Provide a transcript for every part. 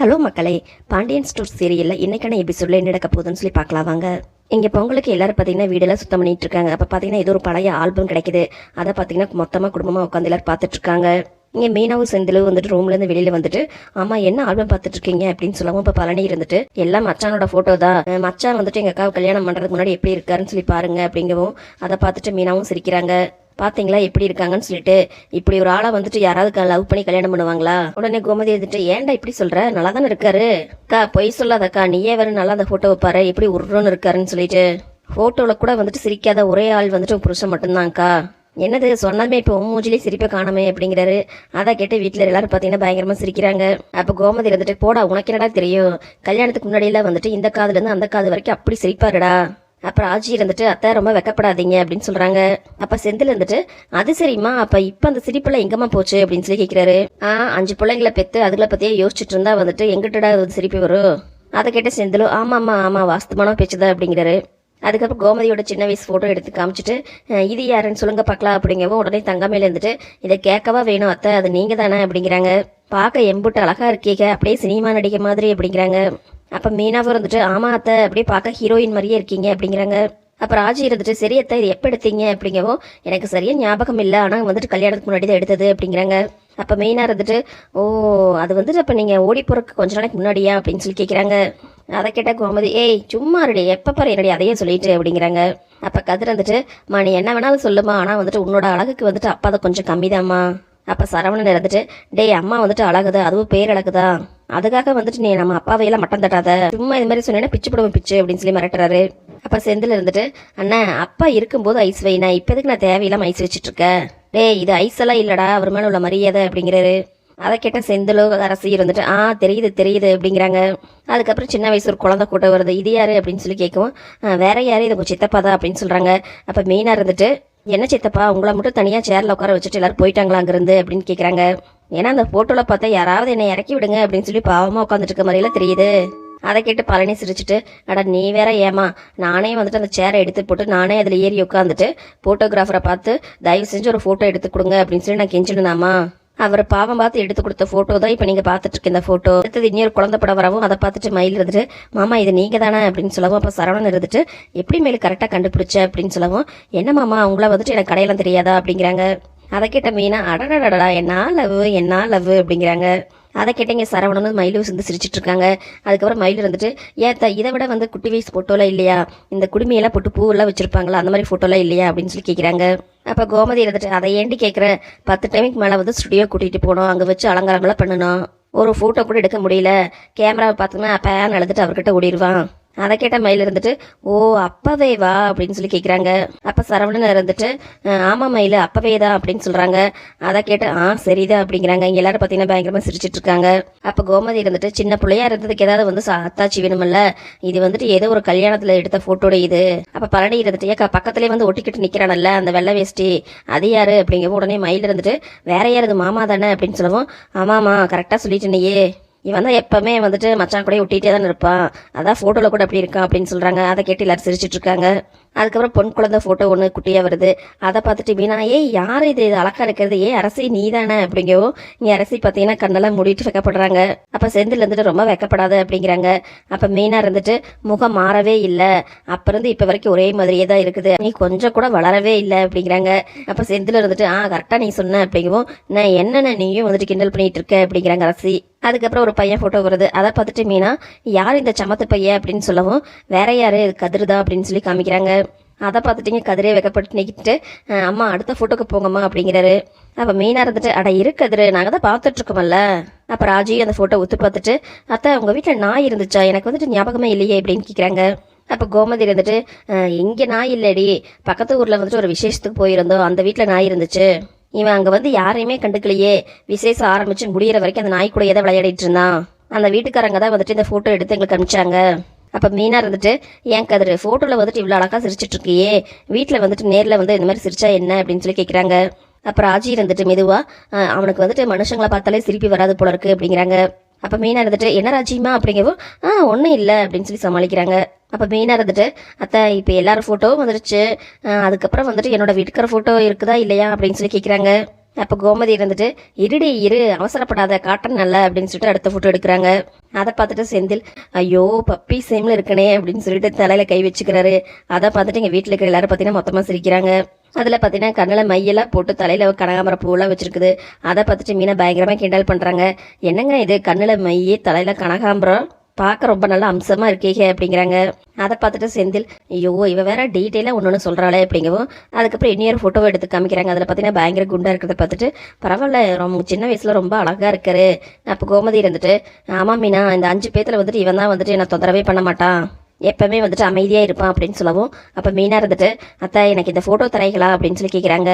Hello மக்களே Pandian store சீரியலில் இன்னைக்கான எபிசோடில் என்ன நடக்க போகுதுன்னு சொல்லி பார்க்கலாம் வாங்க. இங்கே பொங்கலுக்கு எல்லாரும் பார்த்தீங்கன்னா வீடெல்லாம் சுத்தம் பண்ணிட்டு இருக்காங்க. அப்போ பார்த்தீங்கன்னா ஏதோ ஒரு பழைய ஆல்பம் கிடைக்குது. அதை பார்த்தீங்கன்னா மொத்தமாக குடும்பமாக உட்காந்து எல்லாரும் பார்த்துட்டு இருக்காங்க. இங்கே மீனாவும் செந்திலும் வந்துட்டு ரூம்லேருந்து வெளியில் வந்துட்டு ஆமாம் என்ன ஆல்பம் பார்த்துட்டு இருக்கீங்க? அப்படின்னு சொல்லவும் இப்போ பழனி இருந்துட்டு எல்லாம் மச்சானோட ஃபோட்டோ தான். மச்சான் வந்துட்டு எங்கள் அக்காவை கல்யாணம் பண்ணுறதுக்கு முன்னாடி எப்படி இருக்காருன்னு சொல்லி பாருங்க அப்படிங்கவும் அதை பார்த்துட்டு மீனாவும் சிரிக்கிறாங்க. பார்த்தீங்களா எப்படி இருக்காங்கன்னு சொல்லிட்டு இப்படி ஒரு ஆளை வந்துட்டு யாராவது லவ் பண்ணி கல்யாணம் பண்ணுவாங்களா? உடனே கோமதி எழுதிட்டு ஏன்டா இப்படி சொல்ற? நல்லா தானே இருக்காரு. அக்கா பொய் சொல்லாதக்கா. நீயே வேற நல்லா அந்த போட்டோ வைப்பாரு. எப்படி உருன்னு இருக்காருன்னு சொல்லிட்டு. போட்டோல கூட வந்துட்டு சிரிக்காத ஒரே ஆள் வந்துட்டு உன் புருஷன் மட்டும்தான்க்கா. என்னது சொன்னதுமே இப்போ மூஞ்சிலே சிரிப்பை காணாமே அப்படிங்கிறாரு. அதை கேட்டு வீட்டில் எல்லாரும் பார்த்தீங்கன்னா பயங்கரமாக சிரிக்கிறாங்க. அப்போ கோமதி இருந்துட்டு போடா உனக்கு என்னடா தெரியும்? கல்யாணத்துக்கு முன்னாடியெல்லாம் வந்துட்டு இந்த காதுலேருந்து அந்த காது வரைக்கும் அப்படி சிரிப்பாருடா. அப்புறம் ஆஜி இருந்துட்டு அத்தை ரொம்ப வெக்கப்படாதீங்க அப்படின்னு சொல்றாங்க. அப்ப செந்தில் இருந்துட்டு அது சரிம்மா அப்ப இப்ப அந்த சிரிப்பெல்லாம் எங்கம்மா போச்சு? அப்படின்னு சொல்லி கேக்குறாரு. ஆ அஞ்சு பிள்ளைங்களை பெத்து அதுகளை பத்தியே யோசிச்சுட்டு இருந்தா வந்துட்டு எங்கிட்டடா அது சிரிப்பு வரும்? அதை கேட்ட செந்திலும் ஆமாம்மா ஆமா வாஸ்தமான பேச்சுதான் அப்படிங்கிறாரு. அதுக்கப்புறம் கோமதியோட சின்ன வயசு ஃபோட்டோ எடுத்து காமிச்சிட்டு இது யாருன்னு சொல்லுங்க பார்க்கலாம் அப்படிங்கவும் உடனே தங்கமையில இருந்துட்டு இதை கேட்கவா வேணும் அத்தை அது நீங்க தானே அப்படிங்கிறாங்க. பார்க்க எம்புட்டு அழகா இருக்கீங்க அப்படியே சினிமா நடிகை மாதிரி அப்படிங்கிறாங்க. அப்போ மீனாவும் இருந்துட்டு ஆமா அத்தை அப்படியே பார்க்க ஹீரோயின் மாதிரியே இருக்கீங்க அப்படிங்கிறாங்க. அப்போ ராஜி இருந்துட்டு சரி அத்தை இது எப்போ எடுத்தீங்க? அப்படிங்கவும் எனக்கு சரியாக ஞாபகம் இல்லை ஆனால் வந்துட்டு கல்யாணத்துக்கு முன்னாடி தான் எடுத்தது அப்படிங்கிறாங்க. அப்போ மெயினாக இருந்துட்டு ஓ அது வந்துட்டு அப்போ நீங்கள் ஓடி போகிறக்கு கொஞ்ச நாளைக்கு முன்னாடியா? அப்படின்னு சொல்லி கேட்குறாங்க அதை கேட்ட கோமதி ஏய் சும்மா இருடி எப்போ பாரு என்னடி அதையே சொல்லிட்டு அப்படிங்கிறாங்க. அப்போ கதிர் வந்துட்டு மா நீ என்ன வேணாலும் சொல்லுமா ஆனால் வந்துட்டு உன்னோட அழகுக்கு வந்துட்டு அப்பா அதை கொஞ்சம் கம்மிதாம்மா. அப்போ சரவணன் இருந்துட்டு டேய் அம்மா வந்துட்டு அழகுதா? அதுவும் பேர் அழகுதா அதுக்காக வந்துட்டு நீ நம்ம அப்பாவையெல்லாம் மட்டம் தட்டாத. சும்மா இது மாதிரி சொன்னேன்னா பிச்சு போடுவோம் பிச்சு அப்படின்னு சொல்லி மிரட்டுறாரு. அப்ப செந்தில் இருந்துட்டு அண்ணா அப்பா இருக்கும்போது ஐஸ் வைனா இப்ப எதுக்கு நான் தேவையில்லாம ஐஸ் வச்சுட்டு இருக்கேன் டேய் இது ஐஸ் எல்லாம் இல்லடா. அவர் மேல உள்ள மரியாதை அப்படிங்கிறாரு. அதை கேட்ட செந்திலோ அரசி இருந்துட்டு ஆ தெரியுது தெரியுது அப்படிங்கிறாங்க. அதுக்கப்புறம் சின்ன வயசு ஒரு குழந்தை கூட்டம் வருது. இது யாரு? அப்படின்னு சொல்லி கேட்கவும் வேற யாரு? இது சித்தப்பா தான் அப்படின்னு சொல்றாங்க. அப்ப மெயினா இருந்துட்டு என்ன சித்தப்பா உங்களை மட்டும் தனியாக சேரில் உட்கார வச்சுட்டு எல்லாரும் போயிட்டாங்களா அங்கிருந்து அப்படின்னு கேட்குறாங்க ஏன்னா அந்த ஃபோட்டோவில் பார்த்தா யாராவது என்னை இறக்கி விடுங்க அப்படின்னு சொல்லி பாவமாக உட்காந்துட்டு இருக்க மாதிரிலாம் தெரியுது. அதை கேட்டு பழனி சிரிச்சிட்டு அட நீ வேற ஏமா நானே வந்துட்டு அந்த சேரை எடுத்து போட்டு நானே அதில் ஏறி உட்காந்துட்டு ஃபோட்டோகிராஃபரை பார்த்து தயவு செஞ்சு ஒரு ஃபோட்டோ எடுத்து கொடுங்க அப்படின்னு சொல்லி நான் கெஞ்சிடுனாமா அவர் பாவம் பார்த்து எடுத்து கொடுத்த ஃபோட்டோ தான் இப்போ நீங்கள் பார்த்துட்டு இருக்க இந்த ஃபோட்டோ அடுத்தது இன்னொரு குழந்தை படம் வரவும் அதை பார்த்துட்டு மயில் இருந்துட்டு மாமா இது நீங்கள் தானே அப்படின்னு சொல்லவும் அப்போ சரவணன் இருந்துட்டு எப்படி மேலே கரெக்டாக கண்டுபிடிச்ச? அப்படின்னு சொல்லவும் என்ன மாமா அவங்கள வந்துட்டு எனக்கு கடையெல்லாம் தெரியாதா? அப்படிங்கிறாங்க. அதை கேட்ட மீனா அடடடடா என்ன லவ் என்ன லவ் அப்படிங்கிறாங்க. அதை கேட்டீங்க சரவணனும் மயிலும் வந்து சிரிச்சிட்டு இருக்காங்க அதுக்கப்புறம் மயில் இருந்துட்டு ஏத்த இதை விட வந்து குட்டி வயசு ஃபோட்டோலாம் இல்லையா? இந்த குடுமையெல்லாம் போட்டு பூவெல்லாம் வச்சிருப்பாங்களா? அந்த மாதிரி ஃபோட்டோலாம் இல்லையா? அப்படின்னு சொல்லி கேட்குறாங்க அப்போ கோமதி இருந்துட்டு அதை ஏண்டி கேட்குற பத்து டைமுக்கு மேலே வந்து ஸ்டுடியோ கூட்டிகிட்டு போனோம் அங்கே வச்சு அலங்காரங்களாம் பண்ணணும். ஒரு ஃபோட்டோ கூட எடுக்க முடியல. கேமராவை பார்த்தோம்னா பேன் அழுதுட்டு அவர்கிட்ட ஓடிடுவான் அதை கேட்ட மயில் இருந்துட்டு ஓ அப்பவே வா அப்படின்னு சொல்லி கேட்குறாங்க அப்போ சரவணன் இருந்துட்டு ஆமாம் ஆமா மயில் அப்பவே தான் அப்படின்னு சொல்றாங்க. அதை கேட்டு ஆ சரிதான் அப்படிங்கிறாங்க. இங்க எல்லாரும் பார்த்தீங்கன்னா பயங்கரமா சிரிச்சிட்டு இருக்காங்க. அப்போ கோமதி இருந்துட்டு சின்ன பிள்ளையா இருந்ததுக்கு ஏதாவது வந்து அத்தாச்சி வேணுமில்ல. இது வந்துட்டு ஏதோ ஒரு கல்யாணத்துல எடுத்த போட்டோட இது. அப்ப பழனி இருந்துட்டு ஏக்கா பக்கத்துலயே வந்து ஒட்டிக்கிட்டு நிக்கிறானல்ல அந்த வெள்ளை வேஷ்டி. அது யாரு? அப்படிங்கவும் உடனே மயில் இருந்துட்டு வேற யாரு? இது மாமா தானே? அப்படின்னு சொல்லவும் ஆமாமா கரெக்டா சொல்லிட்டு நீயே இவன் தான் எப்பவுமே வந்துட்டு மச்சான் கூட ஒட்டிகிட்டே தான் இருப்பான். அதான் ஃபோட்டோவில் கூட அப்படி இருக்கான் அப்படின்னு சொல்கிறாங்க அதை கேட்டு எல்லோரும் சிரிச்சிட்ருக்காங்க அதுக்கப்புறம் பொன் குழந்தை ஃபோட்டோ ஒன்று குட்டியாக வருது. அதை பார்த்துட்டு மீனா ஏய் யார் இது? இது அழகா இருக்கிறது. ஏ அரசி நீ தானே அப்படிங்கவும் இங்கே அரசி பார்த்தீங்கன்னா கண்ணெல்லாம் மூடிட்டு வைக்கப்படுறாங்க. அப்போ செந்தில் இருந்துட்டு ரொம்ப வைக்கப்படாது? அப்படிங்கிறாங்க. அப்போ மீனா இருந்துட்டு முகம் மாறவே இல்லை. அப்போ இருந்து இப்போ வரைக்கும் ஒரே மாதிரியே தான் இருக்குது. நீ கொஞ்சம் கூட வளரவே இல்லை. அப்படிங்கிறாங்க. அப்போ செந்தில் இருந்துட்டு ஆ கரெக்டாக நீ சொன்ன. அப்படிங்கவும் நான் என்னென்ன நீயும் வந்துட்டு கிண்டல் பண்ணிட்டு இருக்க? அப்படிங்கிறாங்க அரசி. அதுக்கப்புறம் ஒரு பையன் ஃபோட்டோ வருது. அதை பார்த்துட்டு மீனா யார் இந்த சமத்து பையன்? அப்படின்னு சொல்லவும் வேற யாரு? இது கதிர்தா அப்படின்னு சொல்லி காமிக்கிறாங்க. அதை பார்த்துட்டிங்க கதிரே வைக்கப்பட்டு நிற்கிட்டு அம்மா அடுத்த ஃபோட்டோக்கு போங்கம்மா அப்படிங்கிறாரு. அப்போ மெயினாக இருந்துட்டு அட இரு நாங்கள் தான் பார்த்துட்ருக்கோமல்ல அப்போ ராஜி அந்த ஃபோட்டோ ஒத்து பார்த்துட்டு அத்தை உங்கள் வீட்டில் நாய் இருந்துச்சா? எனக்கு வந்துட்டு ஞாபகமே இல்லையே அப்படின்னு கேட்குறாங்க அப்போ கோமதி இருந்துட்டு இங்கே நாய் இல்லடி. பக்கத்து ஊரில் வந்துட்டு ஒரு விசேஷத்துக்கு போயிருந்தோம் அந்த வீட்டில் நாய் இருந்துச்சு. இவன் அங்கே வந்து யாரையுமே கண்டுக்கலையே. விசேஷம் ஆரம்பிச்சு முடியிற வரைக்கும் அந்த நாய் கூட எதை விளையாடிட்டு இருந்தான். அந்த வீட்டுக்காரங்க தான் வந்துட்டு இந்த ஃபோட்டோ எடுத்து எங்களுக்கு அனுப்பிச்சாங்க. அப்போ மீனாக இருந்துட்டு ஏன் கதிர் ஃபோட்டோவில் வந்துட்டு இவ்வளோ அழகாக சிரிச்சிட்டு இருக்கியே வீட்டுல வந்துட்டு நேரில் வந்து இந்த மாதிரி சிரிச்சா என்ன? அப்படின்னு சொல்லி கேட்குறாங்க அப்புறம் ஆஜி இருந்துட்டு மெதுவாக அவனுக்கு வந்துட்டு மனுஷங்களை பார்த்தாலே சிரிப்பி வராது போல இருக்கு அப்படிங்கிறாங்க. அப்போ மீனாக இருந்துட்டு என்ன ராஜிமா அப்படிங்கவோ ஆ ஒன்றும் இல்லை அப்படின்னு சொல்லி சமாளிக்கிறாங்க. அப்போ மீனாக இருந்துட்டு அத்தை இப்போ எல்லாரும் ஃபோட்டோவும் வந்துருச்சு. அதுக்கப்புறம் வந்துட்டு என்னோட வீட்டுக்கார ஃபோட்டோ இருக்குதா இல்லையா? அப்படின்னு சொல்லி கேட்குறாங்க அப்போ கோமதி இருந்துட்டு இருடி இரு அவசரப்படாத காட்டன் நல்ல அப்படின்னு சொல்லிட்டு அடுத்த ஃபோட்டோ எடுக்கிறாங்க. அதை பார்த்துட்டு செந்தில் ஐயோ பப்பி சேமில் இருக்கனே அப்படின்னு சொல்லிட்டு தலையில கை வச்சுக்கிறாரு. அதை பார்த்துட்டு எங்கள் வீட்டில் இருக்கிற எல்லாரும் பார்த்தீங்கன்னா மொத்தமாக சிரிக்கிறாங்க. அதில் பார்த்தீங்கன்னா கண்ணில் மையெல்லாம் போட்டு தலையில் கனகாமர பூவெல்லாம் வச்சிருக்குது. அதை பார்த்துட்டு மீனை பயங்கரமாக கிண்டல் பண்ணுறாங்க என்னங்க இது? கண்ணில் மையே தலையில் கனகாம்பரம்? பார்க்க ரொம்ப நல்ல அம்சமாக இருக்கீங்க அப்படிங்கிறாங்க. அதை பார்த்துட்டு செந்தில் ஐயோ இவ வேற டீட்டெயிலாக ஒன்று ஒன்று சொல்கிறாளே அப்படிங்கவும் அதுக்கப்புறம் இன்னொரு ஃபோட்டோவை எடுத்து காமிக்கிறாங்க. அதில் பார்த்தீங்கன்னா பயங்கர குண்டாக இருக்கிறத பார்த்துட்டு பரவாயில்ல ரொம்ப சின்ன வயசில் ரொம்ப அழகாக இருக்காரு. அப்போ கோமதி இருந்துட்டு ஆமாம் மீனா இந்த அஞ்சு பேத்தில் வந்துட்டு இவன் தான் வந்துட்டு என்னை தொந்தரவே பண்ண மாட்டான். எப்பவுமே வந்துட்டு அமைதியாக இருப்பான் அப்படின்னு சொல்லவும் அப்போ மீனாக இருந்துட்டு அத்தா எனக்கு இந்த ஃபோட்டோ தரைகளா அப்படின்னு சொல்லி கேட்குறாங்க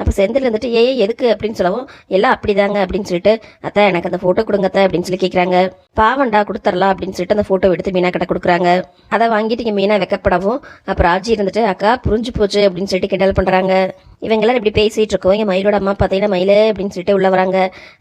அப்போ செந்தில் இருந்துட்டு ஏ எதுக்கு? அப்படின்னு சொல்லவும் எல்லாம் அப்படிதாங்க அப்படின்னு சொல்லிட்டு அத்தா எனக்கு அந்த ஃபோட்டோ கொடுங்க அத்தை அப்படின்னு சொல்லி கேட்குறாங்க பாவண்டா கொடுத்துர்லாம் அப்படின்னு சொல்லிட்டு அந்த ஃபோட்டோ எடுத்து மீனா கிட்ட கொடுக்குறாங்க. அதை வாங்கிட்டு இங்கே மீனா வைக்கப்படவும் அப்போ ராஜி இருந்துட்டு அக்கா புரிஞ்சு போச்சு அப்படின்னு சொல்லிட்டு கிண்டல் பண்ணுறாங்க இவங்கெல்லாம் இப்படி பேசிட்டு இருக்கோம். எங்கள் மயிலோட அம்மா பார்த்தீங்கன்னா மயிலே அப்படின்னு சொல்லிட்டு உள்ளே வராங்க.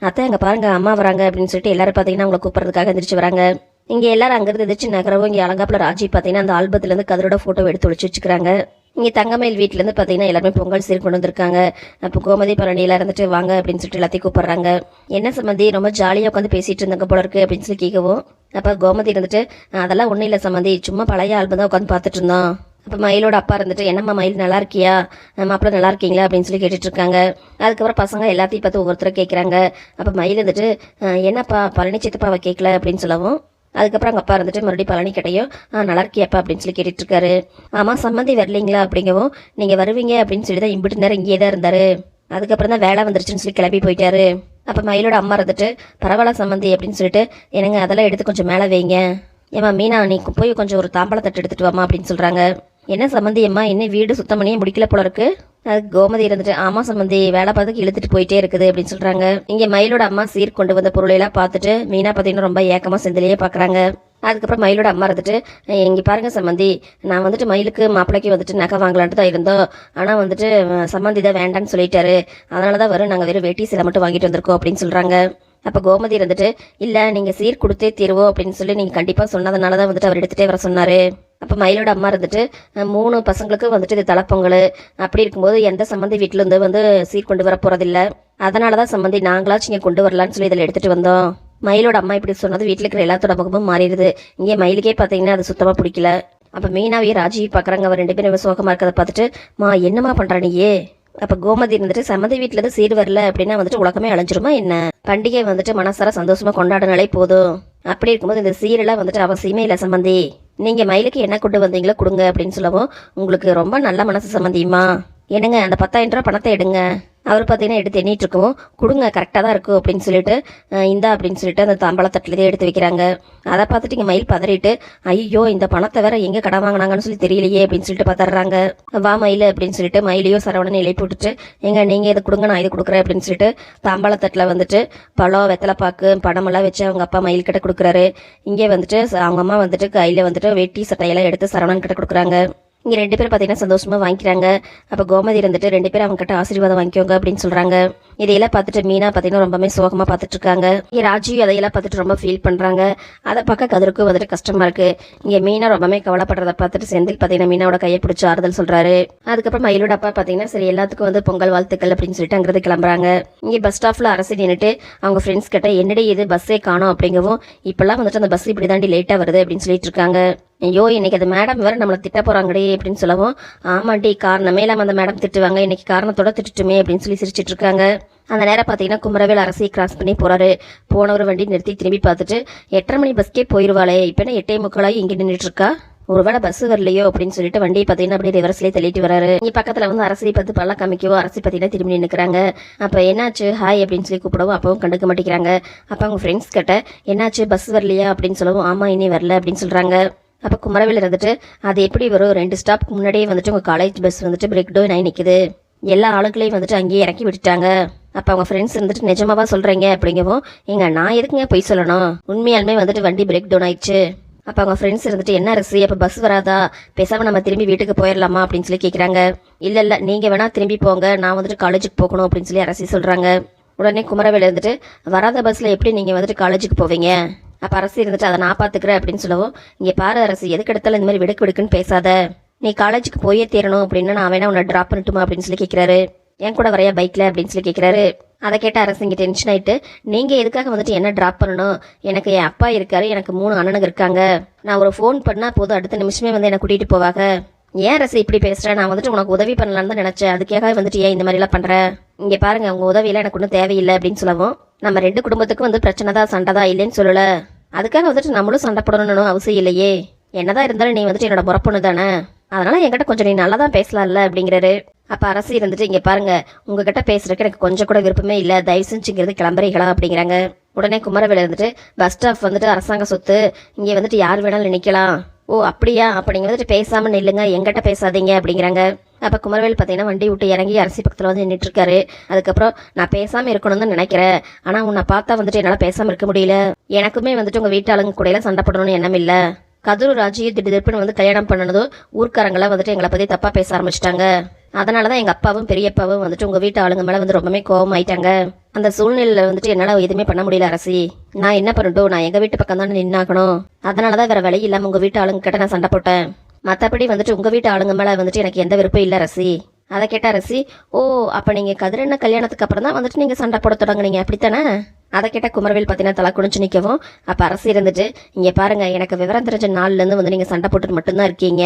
அத்தை எங்கள் பாருங்க அம்மா வராங்க அப்படின்னு சொல்லிட்டு எல்லாரும் பார்த்தீங்கன்னா அவங்களை கூப்பிட்றதுக்காக எந்திரிச்சு வராங்க. இங்கே எல்லாரும் அங்கிருந்து எதிர்த்து நகரவும் இங்கே அலங்காப்பில் ராஜி பார்த்தீங்கன்னா அந்த ஆல்பத்துலேருந்து கதரோட ஃபோட்டோ எடுத்து ஒழிச்சு வச்சுக்கிறாங்க இங்கே தங்கமயில் வீட்டிலேருந்து பார்த்தீங்கன்னா எல்லாருமே பொங்கல் சீர் கொண்டு வந்திருக்காங்க. அப்போ கோமதி பழனியில் இருந்துட்டு வாங்க அப்படின்னு சொல்லிட்டு எல்லாத்தையும் கூப்பிட்றாங்க. என்ன சம்மந்தி ரொம்ப ஜாலியாக உட்காந்து பேசிட்டு இருந்தாங்க போல இருக்கு அப்படின்னு சொல்லி கேட்கவும் அப்போ கோமதி இருந்துட்டு அதெல்லாம் ஒன்றும் இல்லை சம்மந்தி சும்மா பழைய ஆல்பம் தான் உட்காந்து பார்த்துட்டு இருந்தோம் அப்போ மயிலோட அப்பா இருந்துட்டு என்னம்மா மயில் நல்லா இருக்கியா? மாப்பிள்ள நல்லா இருக்கீங்களா? அப்படின்னு சொல்லி கேட்டுட்டு இருக்காங்க. அதுக்கப்புறம் பசங்க எல்லாத்தையும் பார்த்து ஒவ்வொருத்தரும் கேட்குறாங்க அப்போ மயில் இருந்துட்டு என்னப்பா பழனி சித்தப்பாவை கேட்கல அப்படின்னு சொல்லவும் அதுக்கப்புறம் அங்கே அப்பா இருந்துட்டு மறுபடியும் பழனி கிட்டையும் நல்லா இருக்கியாப்பா அப்படின்னு சொல்லி கேட்டுட்டு இருக்காரு ஆமாம் சம்மந்தி வரலீங்களா? அப்படிங்கவும் நீங்கள் வருவீங்க அப்படின்னு சொல்லி தான் இம்பிட்டு நேரம் இங்கேயே தான் இருந்தாரு. அதுக்கப்புறம் தான் வேலை வந்துருச்சுன்னு சொல்லி கிளம்பி போயிட்டாரு. அப்போ மயிலோட அம்மா இருந்துட்டு பரவாயில்ல சம்மந்தி அப்படின்னு சொல்லிட்டு என்னங்க அதெல்லாம் எடுத்து கொஞ்சம் மேலே வைங்க. ஏமா மீனா நீ போய் கொஞ்சம் ஒரு தாம்பழத்தட்டு எடுத்துட்டு வாமா அப்படின்னு சொல்கிறாங்க என்ன சம்மந்தியம்மா அம்மா? இன்னும் வீடு சுத்தம் பண்ணியே முடிக்கல போல இருக்கு? அதுக்கு கோமதி இருந்துட்டு ஆமா சம்மந்தி வேலை பார்த்துக்கு இழுத்துட்டு போயிட்டே இருக்குது அப்படின்னு சொல்றாங்க. இங்க மயிலோட அம்மா சீர் கொண்டு வந்த பொருளை எல்லாம் பார்த்துட்டு மீனா பார்த்தீங்கன்னா ரொம்ப ஏக்கமா செந்திலேயே பாக்குறாங்க. அதுக்கப்புறம் மயிலோட அம்மா இருந்துட்டு இங்கே இங்க பாருங்க சம்மந்தி நான் வந்துட்டு மயிலுக்கு மாப்பிள்ளைக்கு வந்துட்டு நகை வாங்கலான்ட்டு தான் இருந்தோம். ஆனா வந்துட்டு சம்மந்தி தான் வேண்டான்னு சொல்லிட்டாரு. அதனால தான் வரும் நாங்கள் வெறும் வேட்டி சிலை மட்டும் வாங்கிட்டு வந்திருக்கோம் அப்படின்னு சொல்றாங்க. அப்போ கோமதி இருந்துட்டு இல்லை நீங்கள் சீர் கொடுத்தே தீருவோம் அப்படின்னு சொல்லி நீங்கள் கண்டிப்பாக சொன்னதுனால தான் வந்துட்டு அவர் எடுத்துகிட்டே வர சொன்னார். அப்போ மயிலோட அம்மா இருந்துட்டு மூணு பசங்களுக்கு வந்துட்டு இது தலைப்பொங்கல். அப்படி இருக்கும்போது எந்த சம்மந்தி வீட்டிலேருந்து வந்து சீர் கொண்டு வர போகிறதில்ல அதனால தான் சம்மந்தி நாங்களாச்சும் இங்கே கொண்டு வரலான்னு சொல்லி இதில் எடுத்துகிட்டு வந்தோம். மயிலோட அம்மா இப்படி சொன்னது வீட்டில் இருக்கிற எல்லாத்தோட முகமும் மாறிடுது. இங்கே மயிலுக்கே பார்த்தீங்கன்னா அது சுத்தமாக பிடிக்கல. அப்போ மீனாவையும் ராஜி பார்க்குறாங்க அவர் ரெண்டு பேரும் சோகமாக இருக்கிறத பார்த்துட்டு மா என்னம்மா பண்ணுறா நீயே அப்போ கோமதி இருந்துட்டு சம்மந்தி வீட்டிலேருந்து சீர் வரல அப்படின்னா வந்துட்டு உலகமே அழிஞ்சிருமா என்ன? பண்டிகை வந்துட்டு மனசார சந்தோஷமாக கொண்டாடினாலே போதும். அப்படி இருக்கும்போது இந்த சீரெல்லாம் வந்துட்டு அவசியமே இல்லை சம்மந்தி நீங்கள் மயிலுக்கு என்ன கொண்டு வந்தீங்களோ கொடுங்க அப்படின்னு சொல்லவும் உங்களுக்கு ரொம்ப நல்ல மனசு சம்மந்தியுமா என்னங்க அந்த பத்தாயிரம் ரூபாய் பணத்தை எடுங்க. அவர் பார்த்தீங்கன்னா எடுத்து எண்ணிட்டிருக்கும் கொடுங்க கரெக்டாக தான் இருக்கும் அப்படின்னு சொல்லிட்டு இந்தா அப்படின்னு சொல்லிட்டு அந்த தாம்பழத்தட்டிலே எடுத்து வைக்கிறாங்க. அதை பார்த்துட்டு இங்கே மயில் பதறிட்டு ஐயோ இந்த பணத்தை வேற எங்கே கடன் வாங்கினாங்கன்னு சொல்லி தெரியலையே அப்படின்னு சொல்லிட்டு பதறாங்க. வா மயில் அப்படின்னு சொல்லிட்டு மயிலையும் சரவணன் இலை போட்டுட்டு எங்க நீங்கள் இதை கொடுங்க நான் இதை கொடுக்குறேன் அப்படின்னு சொல்லிட்டு தாம்பாளத்தட்டில் வந்துட்டு பழம் வெத்தலைப்பாக்கு பணமெல்லாம் வச்சு அவங்க அப்பா மயில் கிட்ட கொடுக்குறாரு. இங்கே வந்துட்டு அவங்க அம்மா வந்துட்டு கையில் வந்துட்டு வெட்டி சட்டையெல்லாம் எடுத்து சரவணன் கிட்ட கொடுக்குறாங்க. இங்கே ரெண்டு பேரும் பார்த்தீங்கன்னா சந்தோஷமாக வாங்கிக்கிறாங்க. அப்போ கோமதி இருந்துட்டு ரெண்டு பேரும் அவங்க கிட்ட ஆசீர்வாதம் வாங்கிக்கோங்க அப்படின்னு சொல்கிறாங்க இதையெல்லாம் பார்த்துட்டு மீனா பார்த்தீங்கன்னா ரொம்பவே சோகமாக பார்த்துட்டு இருக்காங்க இங்கே ராஜி அதையெல்லாம் பார்த்துட்டு ரொம்ப ஃபீல் பண்ணுறாங்க அதை பார்க்க கதிருக்கும் வந்துட்டு கஷ்டமாக இருக்குது இங்கே மீனா ரொம்பவே கவலைப்படுறத பார்த்துட்டு செந்தில் பார்த்தீங்கன்னா மீனாவோட கையை பிடிச்சி ஆறுதல் சொல்கிறாரு அதுக்கப்புறம் மயிலோட அப்பா பார்த்தீங்கன்னா சரி எல்லாத்துக்கும் வந்து பொங்கல் வாழ்த்துக்கள் அப்படின்னு சொல்லிட்டு அங்கிருந்து கிளம்புறாங்க. இங்கே பஸ் ஸ்டாப்பில் அரசு நின்றுட்டு அவங்க ஃப்ரெண்ட்ஸ் கிட்ட என்னடி இது பஸ்ஸே காணோம் அப்படிங்கவும் இப்போல்லாம் வந்துட்டு அந்த பஸ் இப்படி தாண்டி லேட்டாக வருது அப்படின்னு சொல்லிட்டு இருக்காங்க. ஐயோ இன்னைக்கு அது மேடம் வேறு நம்மளை திட்ட போகிறாங்கடே அப்படின்னு சொல்லவும் ஆமாண்டி காரணமே இல்லாமல் அந்த மேடம் திட்டுவாங்க. இன்னைக்கு காரணத்தோட திட்டுட்டுமே அப்படின்னு சொல்லி சிரிச்சிட்டு இருக்காங்க. அந்த நேரம் பார்த்தீங்கன்னா குமரவேல் அரசியை கிராஸ் பண்ணி போகிறாரு போனவர் வண்டி நிறுத்தி திரும்பி பார்த்துட்டு எட்டரை மணி பஸ்க்கே போயிடுவாளே இப்போ என்ன எட்டே முக்காலாகி இங்கே நின்றுட்டு இருக்கா ஒருவேளை பஸ் வரலையோ அப்படின்னு சொல்லிட்டு வண்டியை பார்த்தீங்கன்னா அப்படியே ரிவர்ஸ்லேயே தள்ளிட்டு வராரு. இங்கே பக்கத்தில் வந்து அரசியை பார்த்து பல்ல காமிக்கவோ அரசி பார்த்தீங்கன்னா திரும்பி நின்னுக்கிறாங்க. அப்போ என்னாச்சு? ஹாய் அப்படின்னு சொல்லி கூப்பிடவும் அப்பவும் கண்டுக்க மாட்டேங்கிறாங்க. அப்போ அவங்க ஃப்ரெண்ட்ஸ் கிட்ட என்னாச்சு? பஸ் வரலையா அப்படின்னு சொல்லவும் ஆமாம் இனி வரல அப்படின்னு சொல்கிறாங்க அப்போ குமரவில் இருந்துட்டு அது எப்படி வரும்? ரெண்டு ஸ்டாப்க்கு முன்னாடியே வந்துட்டு உங்கள் காலேஜ் பஸ் வந்துட்டு பிரேக் டவுன் ஆகி நிற்குது எல்லா ஆளுங்களையும் வந்துட்டு அங்கேயே இறக்கி விட்டுட்டாங்க. அப்போ அவங்க ஃப்ரெண்ட்ஸ் இருந்துட்டு நிஜமாவா சொல்கிறீங்க அப்படிங்கவும் எங்க நான் எதுக்குங்க பொய் சொல்லணும்? உண்மையாலுமே வந்துட்டு வண்டி பிரேக் டவுன் ஆயிடுச்சு அப்போ அவங்க ஃப்ரெண்ட்ஸ் இருந்துட்டு என்ன அரசு? அப்போ பஸ் வராதா? பேசாமல் நம்ம திரும்பி வீட்டுக்கு போயிடலாமா அப்படின்னு சொல்லி கேட்குறாங்க இல்லை இல்லை நீங்கள் வேணால் திரும்பி போங்க. நான் வந்துட்டு காலேஜுக்கு போகணும். அப்படின்னு சொல்லி அரசி சொல்கிறாங்க உடனே குமரவேல இருந்துட்டு வராத பஸ்ஸில் எப்படி நீங்கள் வந்துட்டு காலேஜுக்கு போவீங்க? அப்போ அரசு இருந்துட்டு அதை நான் பார்த்துக்கிறேன் அப்படின்னு சொல்லவும் இங்கே பாரு அரசு எதுக்கு எடுத்தாலும் இந்த மாதிரி விடுக்கு விடுக்குன்னு பேசாத. நீ காலேஜுக்கு போயே தேரணும் அப்படின்னா நான் வேணா உன்னை ட்ராப் பண்ணட்டுமா அப்படின்னு சொல்லி கேட்குறாரு என் கூட வரையா பைக்கில் அப்படின்னு சொல்லி கேட்குறாரு அதை கேட்ட அரசு இங்கே டென்ஷன் ஆயிட்டு நீங்கள் எதுக்காக வந்துட்டு என்ன ட்ராப் பண்ணணும்? எனக்கு என் அப்பா இருக்காரு எனக்கு மூணு அண்ணனுங்க இருக்காங்க. நான் ஒரு ஃபோன் பண்ணால் போதும் அடுத்த நிமிஷமே வந்து என்னை கூட்டிகிட்டு போவாங்க. ஏன் ரசி இப்படி பேசுகிறேன் நான் வந்துட்டு உனக்கு உதவி பண்ணலான்னு தான் நினச்சேன். அதுக்காக வந்துட்டு ஏன் இந்த மாதிரிலாம் பண்ணுற இங்கே பாருங்க உங்கள் உதவியெல்லாம் எனக்கு ஒன்றும் தேவையில்லை அப்படின்னு சொல்லவும் நம்ம ரெண்டு குடும்பத்துக்கும் வந்து பிரச்சனை தான் சண்டை தான் இல்லைன்னு சொல்லல. அதுக்காக வந்துட்டு நம்மளும் சண்டை போடணும்னு அவசியம் இல்லையே. என்னதான் இருந்தாலும் நீ வந்துட்டு என்னோட முறப்பொண்ணு தானே. அதனால என்கிட்ட கொஞ்சம் நீ நல்லா தான் பேசலாம்ல அப்படிங்கிறாரு. அப்ப அரசு இருந்துட்டு இங்க பாருங்க உங்ககிட்ட பேசுறதுக்கு எனக்கு கொஞ்சம் கூட விருப்பமே இல்ல. தயவு செஞ்சுங்கிறது கிளம்புறீங்களா அப்படிங்கிறாங்க. உடனே குமரவேல இருந்துட்டு பஸ் ஸ்டாப் வந்துட்டு அரசாங்க சொத்து இங்க வந்துட்டு யார் வேணாலும் நிற்கலாம் ஓ அப்படியா? அப்படிங்கிறது பேசாமல் வந்துட்டு நில்லுங்க. எங்கிட்ட பேசாதீங்க அப்படிங்கிறாங்க. அப்போ குமரவேல் பார்த்தீங்கன்னா வண்டி விட்டு இறங்கி அரசி பக்கத்தில் வந்து நின்றுட்டுருக்காரு அதுக்கப்புறம் நான் பேசாமல் இருக்கணும்னு தான் நினைக்கிறேன். ஆனால் உன்னை பார்த்தா வந்துட்டு என்னால் பேசாமல் இருக்க முடியல. எனக்குமே வந்துட்டு உங்கள் வீட்டாளுங்க கூடையில சண்டை போடணும்னு எண்ணம் இல்லை. கதிரு ராஜியை திடீர்னு வந்து கல்யாணம் பண்ணனதும் ஊர்க்காரங்களாம் வந்துட்டு எங்களை பற்றி தப்பாக பேச ஆரம்பிச்சிட்டாங்க. அதனாலதான் எங்கள் அப்பாவும் பெரியப்பாவும் வந்துட்டு உங்கள் வீட்டு ஆளுங்க மேலே வந்து ரொம்பவே கோபம் ஆயிட்டாங்க அந்த சூழ்நிலையில் வந்துட்டு என்னால் எதுவுமே பண்ண முடியல அரசி. நான் என்ன பண்ணட்டும்? நான் எங்கள் வீட்டு பக்கம் தானே நின்னாகணும். அதனாலதான் வேற வழி இல்லாமல் உங்கள் வீட்டு ஆளுங்க கிட்ட நான் சண்டை போட்டேன். மற்றபடி வந்துட்டு உங்கள் வீட்டு ஆளுங்க மேலே வந்துட்டு எனக்கு எந்த விருப்பம் இல்லை ரசி அதை கேட்டா ரசி ஓ அப்போ நீங்கள் கதிரண்ண கல்யாணத்துக்கு அப்புறம் தான் வந்துட்டு நீங்கள் சண்டை போட தொடங்குனீங்க. அப்படித்தானே? அதை கேட்ட குமரவேல் பார்த்தீங்கன்னா தலை குடிச்சு நிற்கவும் அப்போ அரசு இருந்துட்டு இங்கே பாருங்க எனக்கு விவரம் தெரிஞ்ச நாள்லேருந்து வந்து நீங்கள் சண்டை போட்டுட்டு மட்டும்தான் இருக்கீங்க.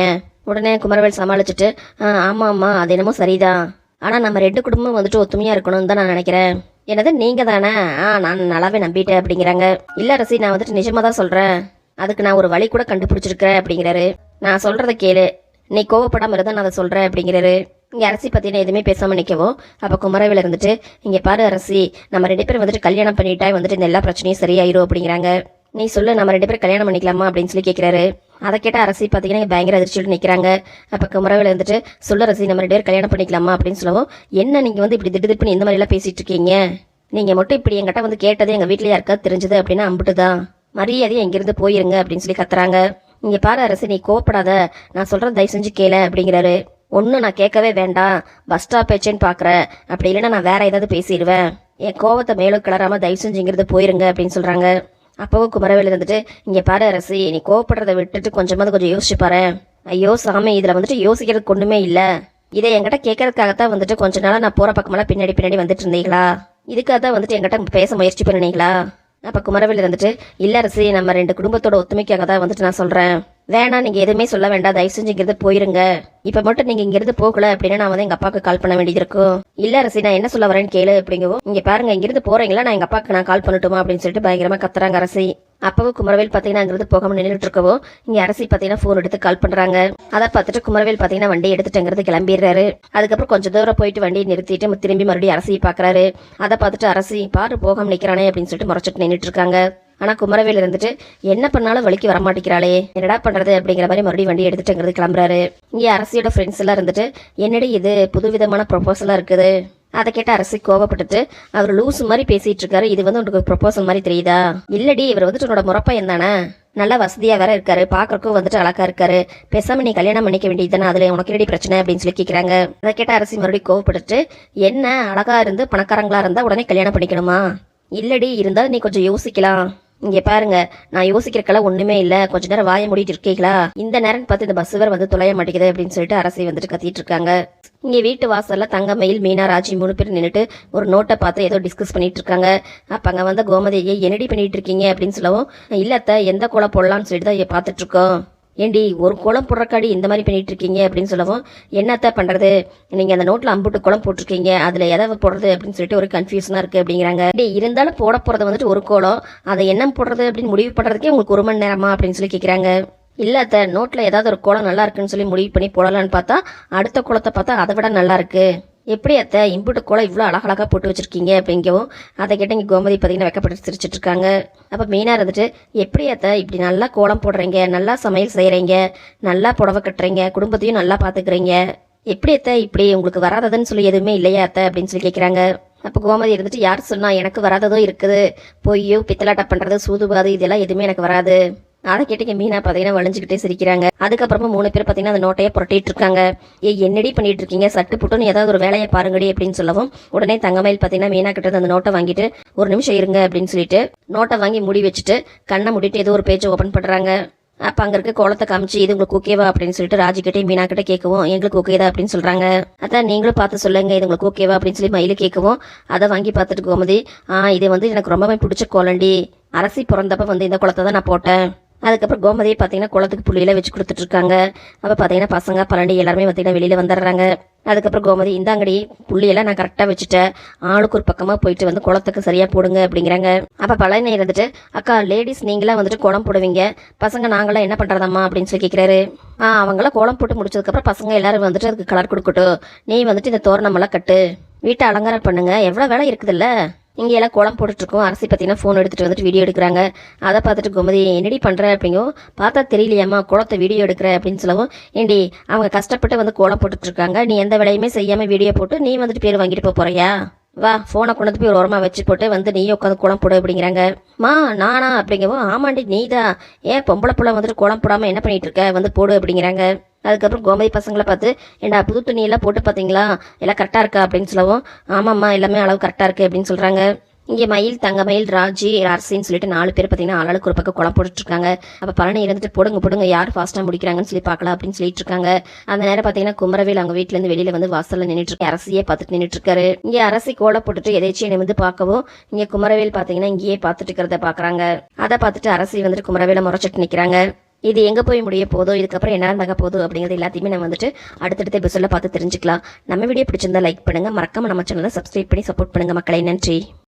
உடனே குமரவேல் சமாளிச்சுட்டு ஆ ஆமாம் ஆமாம் அது என்னமோ சரிதான் ஆனால் நம்ம ரெண்டு குடும்பமும் வந்துட்டு ஒத்துமையாக இருக்கணும்னு தான் நான் நினைக்கிறேன். என்னது நீங்கள் தானே? ஆ நான் நல்லாவே நம்பிட்டேன் அப்படிங்கிறாங்க. இல்லை அரசி நான் வந்துட்டு நிஜமாக தான் சொல்கிறேன் அதுக்கு நான் ஒரு வழி கூட கண்டுபிடிச்சிருக்கிறேன் அப்படிங்கிறாரு. நான் சொல்கிறத கேளு. நீ கோவப்படாமல் இருந்தா நான் அதை சொல்கிறேன் அப்படிங்கிறாரு. இங்கே அரசி பற்றின எதுவுமே பேசாமல் நிற்கவும் அப்போ குமரவேல இருந்துட்டு இங்கே பாரு அரசி நம்ம ரெண்டு பேரும் வந்துட்டு கல்யாணம் பண்ணிட்டா வந்துட்டு இந்த எல்லா பிரச்சனையும் சரியாயிரும் அப்படிங்கிறாங்க. நீ சொல்லு நம்ம ரெண்டு பேரும் கல்யாணம் பண்ணிக்கலாமா? அப்படின்னு சொல்லி கேட்குறாரு அதை கேட்ட அரசி பார்த்தீங்கன்னா பயங்கர அதிர்ச்சியோடு நிற்கிறாங்க அப்போ குமரவேல இருந்துட்டு சொல்ல அரசி நம்ம ரெண்டு பேர் கல்யாணம் பண்ணிக்கலாமா? அப்படின்னு சொல்லவும். என்ன நீங்கள் வந்து இப்படி திடுதிப்புன்னு இந்த மாதிரிலாம் பேசிகிட்டு இருக்கீங்க? நீங்கள் மட்டும் இப்படி என்கிட்ட வந்து கேட்டது எங்கள் வீட்டில் யாருக்காவது தெரிஞ்சது அப்படின்னா அம்பிட்டு தான் மரியாதையை எங்கிருந்து போயிருங்க அப்படின்னு சொல்லி கத்துறாங்க. இங்கே பாரு அரசு நீ கோவப்படாத. நான் சொல்கிறத தயவு செஞ்சு கேள அப்படிங்கிறாரு. ஒன்றும் நான் கேட்கவே வேண்டாம். பஸ் ஸ்டாப் வச்சேன்னு பார்க்குறேன் அப்படி இல்லைன்னா நான் வேற ஏதாவது பேசிடுவேன். என் கோவத்தை மேலும் கிளறாமல் தயவு செஞ்சுங்கிறது போயிருங்க அப்படின்னு சொல்கிறாங்க அப்பவும் குமரவேல் வந்துட்டு இங்கே பாரு அரசி நீ கோவப்படுறதை விட்டுட்டு கொஞ்சமாவது கொஞ்சம் யோசிச்சு பாரு. ஐயோ சாமி இதில் வந்துட்டு யோசிக்கிறதுக்கு ஒன்றுமே இல்லை. இதை என்கிட்ட கேட்கறதுக்காகத்தான் வந்துட்டு கொஞ்ச நாளாக நான் போகிற பக்கமெல்லாம் பின்னாடி பின்னாடி வந்துட்டு இருந்தீங்களா? இதுக்காக தான் வந்துட்டு என்கிட்ட பேச முயற்சி பண்ணினீங்களா? அப்போ குமரவேல் இருந்துட்டு இல்லை அரசி நம்ம ரெண்டு குடும்பத்தோட ஒத்துமைக்காக தான் வந்துட்டு நான் சொல்கிறேன் வேணாம் நீங்கள் எதுவுமே சொல்ல வேண்டாம். தயவு செஞ்சு இங்கிருந்து போயிருங்க. இப்போ மட்டும் நீங்கள் இங்கிருந்து போகல அப்படின்னா நான் வந்து எங்கள் அப்பாவுக்கு கால் பண்ண வேண்டியது இருக்கும். அரசி நான் என்ன சொல்ல வரேன்னு கேளு அப்படிங்கவும் இங்கே பாருங்க இங்கிருந்து போகிறீங்களா நான் எங்கள் அப்பாவுக்கு நான் கால் பண்ணட்டுமா? அப்படின்னு சொல்லிட்டு பயங்கரமாக கத்துறாங்க அரசி. அப்பவும் குமரவேல் பார்த்தீங்கன்னா அங்கிருந்து போகாமல் நின்றுட்டு இருக்கவும் இங்கே அரசி பார்த்தீங்கன்னா ஃபோன் எடுத்து கால் பண்ணுறாங்க அதை பார்த்துட்டு குமரவேல் பார்த்தீங்கன்னா வண்டி எடுத்துட்டுங்கிறது கிளம்பிடுறாரு. அதுக்கப்புறம் கொஞ்சம் தூரம் போயிட்டு வண்டியை நிறுத்திட்டு திரும்பி மறுபடியும் அரசியை பார்க்குறாரு அதை பார்த்துட்டு அரசி பாரு போகாமல் நிற்கிறானே அப்படின்னு சொல்லிட்டு முறைச்சிட்டு நின்றுட்டு இருக்காங்க ஆனால் குமரவேல் இருந்துட்டு என்ன பண்ணாலும் வலிக்கு வர மாட்டேங்கிறாளே என்னடா பண்ணுறது அப்படிங்கிற மாதிரி மறுபடியும் வண்டி எடுத்துட்டுங்கிறது கிளம்புறாரு. இங்கே அரசியோட ஃப்ரெண்ட்ஸ் எல்லாம் இருந்துட்டு என்னடி இது? புதுவிதமான ப்ரொபோசலாக இருக்குது. அதை கேட்ட அரசு கோவப்பட்டுட்டு அவர் லூஸ் மாதிரி பேசிட்டு இருக்காரு. இது வந்து உனக்கு ப்ரொபோசல் மாதிரி தெரியுதா? இல்லடி இவர் வந்துட்டு உன்னோட முறப்பையன் தானே. நல்லா வசதியா வேற இருக்காரு. பாக்குறக்கும் வந்துட்டு அழகா இருக்காரு. பேசாம நீ கல்யாணம் பண்ணிக்க வேண்டியதுதானே அதுல உனக்கு ரெடி பிரச்சனை அப்படின்னு சொல்லி கேக்குறாங்க. அதை கேட்ட அரசி மறுபடியும் கோவப்பட்டுட்டு என்ன அழகா இருந்து பணக்காரங்களா இருந்தா உடனே கல்யாணம் பண்ணிக்கணுமா? இல்லடி இருந்தாலும் நீ கொஞ்சம் யோசிக்கலாம். இங்க பாருங்க நான் யோசிக்கிறக்கெல்லாம் ஒண்ணுமே இல்ல. கொஞ்ச நேரம் வாய மூடிட்டு இருக்கீங்களா? இந்த நேரம் பார்த்து இந்த பஸ் வந்து தொலைய மாட்டேங்குது அப்படின்னு சொல்லிட்டு அரசை வந்துட்டு கத்திட்டு இருக்காங்க. இங்க வீட்டு வாசல்ல தங்கமயில் மீனா ராஜி மூணு பேர் நின்றுட்டு ஒரு நோட்டை பார்த்து ஏதோ டிஸ்கஸ் பண்ணிட்டு இருக்காங்க. அப்ப அங்க வந்த கோமதியை என்னடி பண்ணிட்டு இருக்கீங்க? அப்படின்னு சொல்லவும் இல்லத்த எந்த கோலம் போடலாம்னு சொல்லிட்டு தான் பார்த்துட்டு இருக்கோம். ஏண்டி ஒரு குளம் போடுறக்காடி இந்த மாதிரி பண்ணிட்டு இருக்கீங்க அப்படின்னு சொல்லவும் என்னத்த பண்றது? நீங்க அந்த நோட்ல அம்புட்டு குளம் போட்டிருக்கீங்க அதுல எதை போடுறது அப்படின்னு சொல்லிட்டு ஒரு கன்ஃபியூஷனா இருக்கு அப்படிங்கிறாங்க. டேய் இருந்தாலும் போட போறது வந்துட்டு ஒரு கோலம் அதை என்ன போடுறது அப்படின்னு முடிவு பண்றதுக்கே உங்களுக்கு ஒரு மணி நேரமா அப்படின்னு சொல்லி கேக்குறாங்க. இல்ல அத்த நோட்ல ஏதாவது ஒரு குளம் நல்லா இருக்குன்னு சொல்லி முடிவு பண்ணி போடலான்னு பார்த்தா அடுத்த குளத்தை பார்த்தா அதை விட நல்லா இருக்கு. எப்படி அத்த? இம்புட்டு கோலம் இவ்வளோ அழகழகாக போட்டு வச்சுருக்கீங்க. அப்படிங்கவும் அதை கேட்ட இங்கே கோமதி பார்த்தீங்கன்னா வெக்கப்பட்டு சிரிச்சிட்டு இருக்காங்க அப்போ மெயினாக இருந்துட்டு எப்படி அத்த? இப்படி நல்லா கோலம் போடுறீங்க. நல்லா சமையல் செய்கிறீங்க நல்லா புடவை கட்டுறீங்க. குடும்பத்தையும் நல்லா பார்த்துக்கிறீங்க எப்படி அத்த? இப்படி உங்களுக்கு வராததுன்னு சொல்லி எதுவுமே இல்லையா அத்த? அப்படின்னு சொல்லி கேட்குறாங்க அப்போ கோமதி இருந்துட்டு யார் சொன்னால் எனக்கு வராததும் இருக்குது. பொய்யோ பித்தலாட்டம் பண்ணுறது சூதுபாது இதெல்லாம் எதுவுமே எனக்கு வராது. அதை கேட்டுக்க மீனா பார்த்தீங்கன்னா வளைஞ்சுக்கிட்டே சிரிக்கிறாங்க. அதுக்கப்புறமா மூணு பேர் பார்த்தீங்கன்னா அந்த நோட்டையே புரட்டிட்டு இருக்காங்க. ஏ என்னடி பண்ணிட்டு இருக்கீங்க? சட்டு புட்டுன்னு ஏதாவது ஒரு வேலையை பாருங்கடி அப்படின்னு சொல்லவும் உடனே தங்கமயில் பார்த்தீங்கன்னா மீனா கிட்ட அந்த நோட்டை வாங்கிட்டு ஒரு நிமிஷம் இருங்க அப்படின்னு சொல்லிட்டு நோட்டை வாங்கி முடி வச்சுட்டு கண்ணை முடிட்டு ஏதோ ஒரு பேஜை ஓப்பன் பண்ணுறாங்க அப்போ அங்கே இருக்க கோலத்தை காமிச்சு இது உங்களுக்கு ஓகேவா அப்படின்னு சொல்லிட்டு ராஜிக்கிட்டே மீனா கிட்ட கேட்கவும் எங்களுக்கு ஓகேதா அப்படின்னு சொல்கிறாங்க அதான் நீங்களும் பார்த்து சொல்லுங்க இது உங்களுக்கு ஓகேவா அப்படின்னு சொல்லி மயில் கேட்கவும் அதை வாங்கி பார்த்துட்டு கோமதி ஆ இது வந்து எனக்கு ரொம்பவே பிடிச்ச கோலண்டி அரசி பிறந்தப்ப வந்து இந்த குளத்தை தான் நான் போட்டேன். அதுக்கப்புறம் கோமதியை பார்த்தீங்கன்னா குளத்துக்கு புள்ளியில வச்சு கொடுத்துட்டு இருக்காங்க அப்போ பார்த்தீங்கன்னா பசங்க பன்னெண்டு எல்லாருமே பார்த்தீங்கன்னா வெளியில் வந்துடுறாங்க. அதுக்கப்புறம் கோமதி இந்தாங்கடி புள்ளியெல்லாம் நான் கரெக்டாக வச்சுட்டேன். ஆளுக்கு ஒரு பக்கமாக போயிட்டு வந்து குளத்துக்கு சரியாக போடுங்க அப்படிங்கிறாங்க. அப்போ பழனி இருந்துட்டு அக்கா லேடிஸ் நீங்களாம் வந்துட்டு குளம் போடுவீங்க. பசங்க நாங்களாம் என்ன பண்ணுறதாம்மா அப்படின்னு சொல்லி கேட்குறாரு ஆ அவங்களாம் குளம் போட்டு முடிச்சதுக்கப்புறம் பசங்க எல்லாரும் வந்துட்டு அதுக்கு கலர் கொடுக்கட்டும். நீ வந்துட்டு இந்த தோரணமெல்லாம் கட்டு. வீட்டை அலங்காரம் பண்ணுங்க. எவ்வளோ வேலை இருக்குதுல்ல? இங்கே எல்லாம் குளம் போட்டுட்ருக்கோம். அரசி பார்த்தீங்கன்னா ஃபோன் எடுத்துகிட்டு வந்துட்டு வீடியோ எடுக்கிறாங்க. அதை பார்த்துட்டு கோமதி என்னடி பண்ணுற அப்படிங்கோ? பார்த்தா தெரியலையாம்மா குளத்தை வீடியோ எடுக்கிற அப்படின்னு சொல்லவும் ஏண்டி அவங்க கஷ்டப்பட்டு வந்து கோலம் போட்டுட்ருக்காங்க. நீ எந்த வேலையுமே செய்யாமல் வீடியோ போட்டு நீ வந்துட்டு பேர் வாங்கிட்டு போக போகிறியா வா ஃபோனை கொண்டு போய் ஒரு ஓரமாக வச்சு போட்டு வந்து நீயும் உட்காந்து குளம் போடு அப்படிங்கிறாங்க. மா நானா அப்படிங்கவும் ஆமாண்டி நீ தான் ஏன் பொம்பளை பிள்ளை வந்துட்டு குளம் போடாமல் என்ன பண்ணிகிட்டு இருக்க? வந்து போடு அப்படிங்கிறாங்க. அதுக்கப்புறம் கோமதி பசங்களை பார்த்து ஏண்டா புது துணியெல்லாம் போட்டு பார்த்தீங்களா? எல்லாம் கரெக்டாக இருக்கா? அப்படின்னு சொல்லவும் ஆமாம்மா எல்லாமே அளவு கரெக்டாக இருக்குது அப்படின்னு சொல்கிறாங்க இங்கே மயில் தங்க மயில் ராஜி அரசின்னு சொல்லிட்டு நாலு பேர் பார்த்தீங்கன்னா ஆளாளுக்கு ஒரு பக்கம் குளம் போட்டுட்டுருக்காங்க அப்போ பழனி இருந்துட்டு போடுங்க போடுங்க யார் ஃபாஸ்ட்டாக முடிக்கிறாங்கன்னு சொல்லி பார்க்கலாம் அப்படின்னு சொல்லிட்டு இருக்காங்க அந்த நேரம் பார்த்தீங்கன்னா குமரவேல் அவங்க வீட்டிலேருந்து வெளியில் வந்து வாசலில் நின்றுட்டு இருக்கு அரசியே பார்த்துட்டு நின்றுட்டு இருக்காரு இங்கே அரசி கோலை போட்டுட்டு என்னை வந்து பார்க்கவும் இங்கே குமரவேல் பார்த்தீங்கன்னா இங்கேயே பார்த்துட்டு இருக்கிறத பார்க்குறாங்க. அதை பார்த்துட்டு அரசி வந்துட்டு குமரவேலை முறைச்சிட்டு நிற்கிறாங்க இது எங்கே போய் முடிய போதோ இதுக்கப்புறம் என்ன நடக்க போதோ அப்படிங்கிறது எல்லாத்தையுமே நம்ம வந்துட்டு அடுத்தடுத்த எபிசோடில் பார்த்து தெரிஞ்சுக்கலாம். நம்ம வீடியோ பிடிச்சிருந்தா லைக் பண்ணுங்கள் மறக்காமல் நம்ம சேனலை சப்ஸ்கிரைப் பண்ணி சப்போர்ட் பண்ணுங்கள் மக்களை. நன்றி.